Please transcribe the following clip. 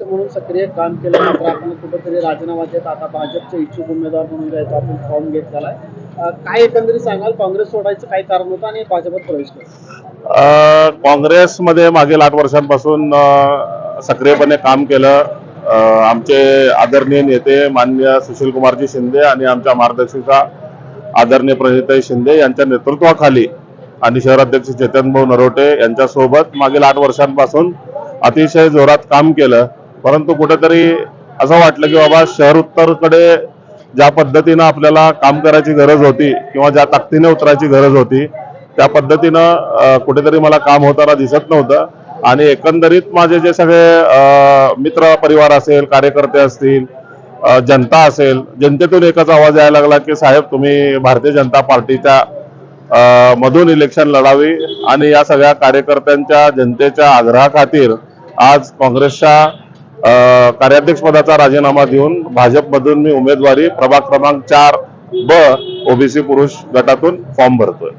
म्हणून सक्रिय काम केलं मात्र आपण कुठेतरी राजीनामा देत आता भाजपचे इच्छुक उमेदवार म्हणून जायचं आपण फॉर्म घेतलेला आहे काय एकंदरीत सांगाल? काँग्रेस सोडायचं काय कारण होतं आणि भाजपात प्रवेश केला? काँग्रेसमध्ये मागील आठ वर्षांपासून सक्रियपणे काम केलं. आमचे आदरणीय नेते मान्य सुशीलकुमारजी शिंदे आणि आमच्या मार्गदर्शिका आदरणीय प्रणिताई शिंदे यांच्या नेतृत्वाखाली आणि शहराध्यक्ष चेतन भाऊ नरोटे यांच्यासोबत मागील आठ वर्षांपासून अतिशय जोरात काम केलं. परंतु कुठेतरी असं वाटलं की बाबा शहर उत्तरकडे ज्या पद्धतीनं आपल्याला काम करायची गरज होती किंवा ज्या ताकदीने उतरायची गरज होती त्या पद्धतीनं कुठेतरी मला काम होताना दिसत नव्हतं. आणि एकंदरीत माझे जे सगळे मित्र परिवार असेल कार्यकर्ते असतील जनता असेल जनतेतून एकच आवाज यायला लागला की साहेब तुम्ही भारतीय जनता पार्टीच्या मधून इलेक्शन लढावी आणि या सगळ्या कार्यकर्त्यांच्या जनतेच्या आग्रहाखातीर आज काँग्रेसच्या कार्याध्यक्षपदाचा राजीनामा देऊन भाजपमधून मी उमेदवारी प्रभाग क्रमांक चार ब ओबीसी पुरुष गटातून फॉर्म भरतोय.